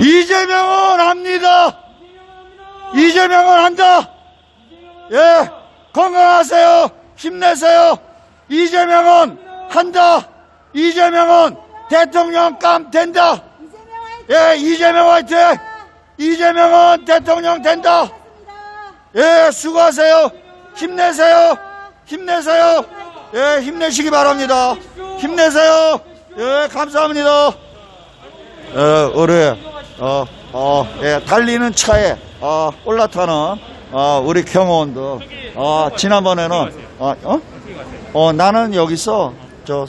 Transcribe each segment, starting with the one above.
이재명은 합니다. 이재명은 한다. 예, 건강하세요. 힘내세요. 이재명은 한다. 이재명은 대통령 감 된다. 예, 이재명 화이팅! 이재명은 대통령 된다. 예, 수고하세요. 힘내세요. 힘내세요. 예, 힘내시기 바랍니다. 힘내세요. 예, 감사합니다. 어, 우리, 어, 어, 예, 달리는 차에, 어, 올라타는, 어, 우리 경호원도, 어, 지난번에는, 어, 어? 어, 나는 여기서, 저,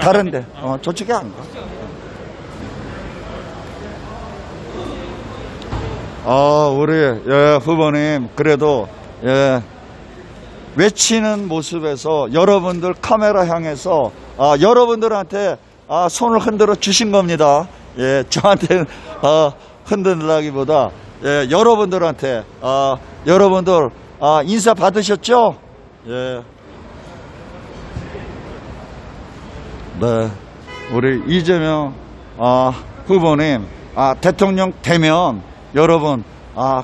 다른데, 어, 저쪽에 안 가. 어, 우리, 예, 후보님, 그래도, 예, 외치는 모습에서 여러분들 카메라 향해서, 아, 여러분들한테, 아, 손을 흔들어 주신 겁니다. 예, 저한테, 어, 흔들라기보다, 예, 여러분들한테, 아, 여러분들, 아, 인사 받으셨죠? 예. 네, 우리 이재명 아, 후보님 아, 대통령 되면 여러분 아,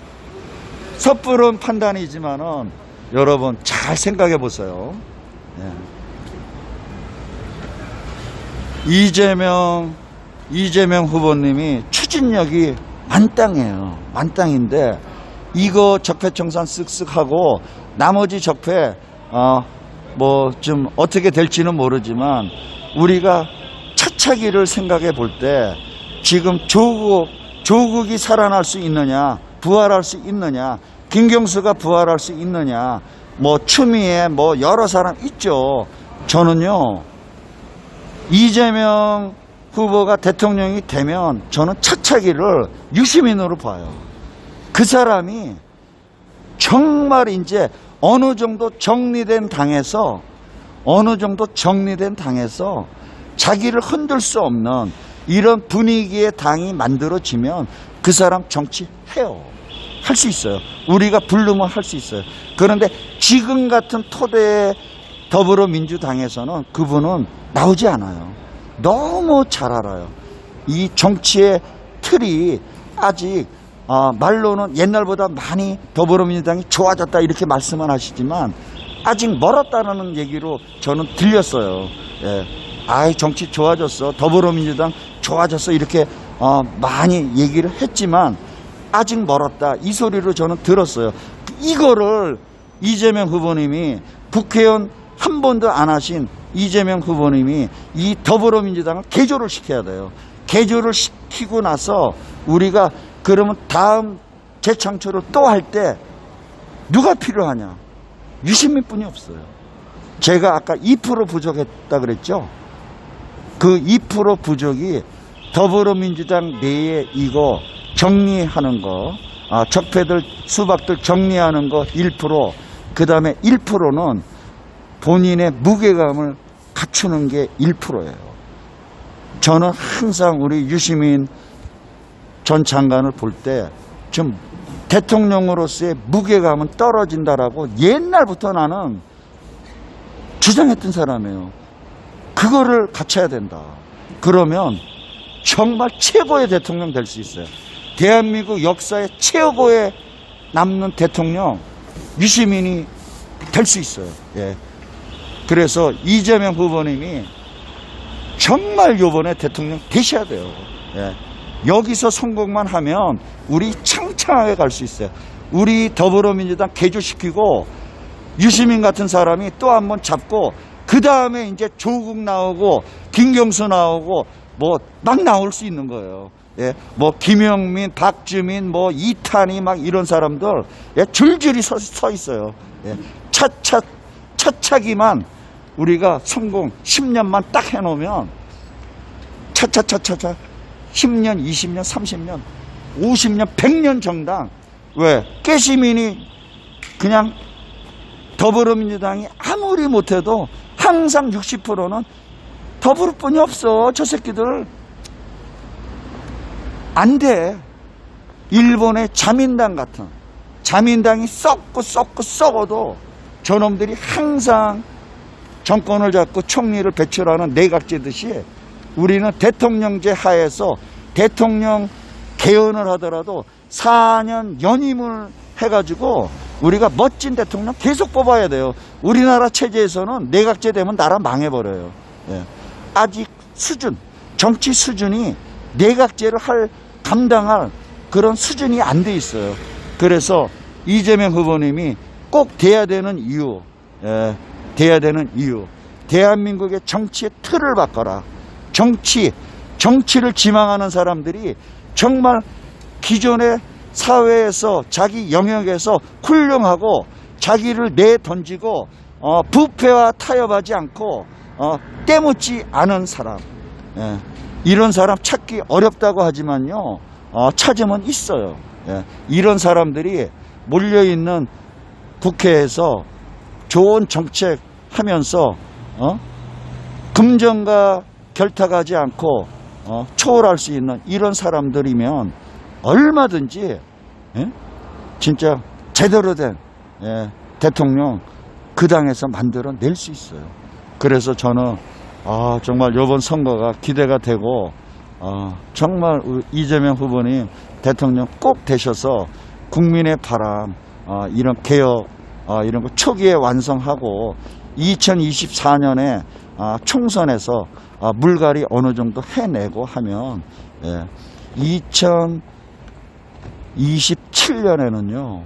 섣부른 판단이지만은 여러분 잘 생각해 보세요. 예. 이재명 이재명 후보님이 추진력이 만땅이에요. 만땅인데 이거 적폐 청산 쓱쓱 하고 나머지 적폐 어, 뭐 좀 어떻게 될지는 모르지만 우리가 차차기를 생각해 볼 때 지금 조국 조국이 살아날 수 있느냐 부활할 수 있느냐 김경수가 부활할 수 있느냐 뭐 추미애 뭐 여러 사람 있죠. 저는요 이재명 후보가 대통령이 되면 저는 차차기를 유시민으로 봐요. 그 사람이 정말 이제 어느 정도 정리된 당에서 어느 정도 정리된 당에서 자기를 흔들 수 없는 이런 분위기의 당이 만들어지면 그 사람 정치해요. 할 수 있어요. 우리가 부르면 할 수 있어요. 그런데 지금 같은 토대의 더불어민주당에서는 그분은 나오지 않아요. 너무 잘 알아요. 이 정치의 틀이 아직 아, 말로는 옛날보다 많이 더불어민주당이 좋아졌다 이렇게 말씀을 하시지만 아직 멀었다는 얘기로 저는 들렸어요. 예. 아이 정치 좋아졌어 더불어민주당 좋아졌어 이렇게 어, 많이 얘기를 했지만 아직 멀었다 이 소리로 저는 들었어요. 이거를 이재명 후보님이 국회의원 한 번도 안 하신 이재명 후보님이 이 더불어민주당을 개조를 시켜야 돼요. 개조를 시키고 나서 우리가 그러면 다음 재창출을 또 할 때 누가 필요하냐? 유시민 뿐이 없어요. 제가 아까 2% 부족했다 그랬죠? 그 2% 부족이 더불어민주당 내에 이거 정리하는 거, 아, 적폐들, 수박들 정리하는 거 1%, 그 다음에 1%는 본인의 무게감을 갖추는 게 1%예요. 저는 항상 우리 유시민 전 장관을 볼 때 좀 대통령으로서의 무게감은 떨어진다라고 옛날부터 나는 주장했던 사람이에요. 그거를 갖춰야 된다. 그러면 정말 최고의 대통령 될 수 있어요. 대한민국 역사의 최고의 남는 대통령 유시민이 될 수 있어요. 예. 그래서 이재명 후보님이 정말 요번에 대통령 되셔야 돼요. 예. 여기서 성공만 하면 우리 창창하게 갈 수 있어요. 우리 더불어민주당 개조시키고 유시민 같은 사람이 또 한 번 잡고 그 다음에 이제 조국 나오고 김경수 나오고 뭐 막 나올 수 있는 거예요. 예, 뭐 김영민, 박주민, 뭐 이탄이 막 이런 사람들 예, 줄줄이 서, 서 있어요. 예, 차차 차차기만 우리가 성공 10년만 딱 해놓으면 차차차차차 10년, 20년, 30년, 50년, 100년 정당. 왜? 깨시민이 그냥 더불어민주당이 아무리 못해도 항상 60%는 더불을 뿐이 없어. 저 새끼들. 안 돼. 일본의 자민당 같은. 자민당이 썩고 썩고 썩어도 저놈들이 항상 정권을 잡고 총리를 배출하는 내각제듯이 우리는 대통령제 하에서 대통령 개헌을 하더라도 4년 연임을 해가지고 우리가 멋진 대통령 계속 뽑아야 돼요. 우리나라 체제에서는 내각제 되면 나라 망해버려요. 예. 아직 수준, 정치 수준이 내각제를 할, 감당할 그런 수준이 안 돼 있어요. 그래서 이재명 후보님이 꼭 돼야 되는 이유, 예, 돼야 되는 이유. 대한민국의 정치의 틀을 바꿔라. 정치, 정치를 지망하는 사람들이 정말 기존의 사회에서 자기 영역에서 훌륭하고 자기를 내던지고 어, 부패와 타협하지 않고 어, 때묻지 않은 사람 예, 이런 사람 찾기 어렵다고 하지만요 어, 찾으면 있어요 예, 이런 사람들이 몰려있는 국회에서 좋은 정책 하면서 어? 금전과 결탁하지 않고 어, 초월할 수 있는 이런 사람들이면 얼마든지 예? 진짜 제대로 된 예, 대통령 그 당에서 만들어낼 수 있어요. 그래서 저는 아, 정말 이번 선거가 기대가 되고 아, 정말 이재명 후보님 대통령 꼭 되셔서 국민의 바람 아, 이런 개혁 아, 이런 거 초기에 완성하고 2024년에 아, 총선에서 아, 물갈이 어느 정도 해내고 하면 예, 2027년에는요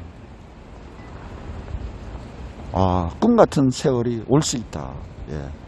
아, 꿈 같은 세월이 올 수 있다. 예.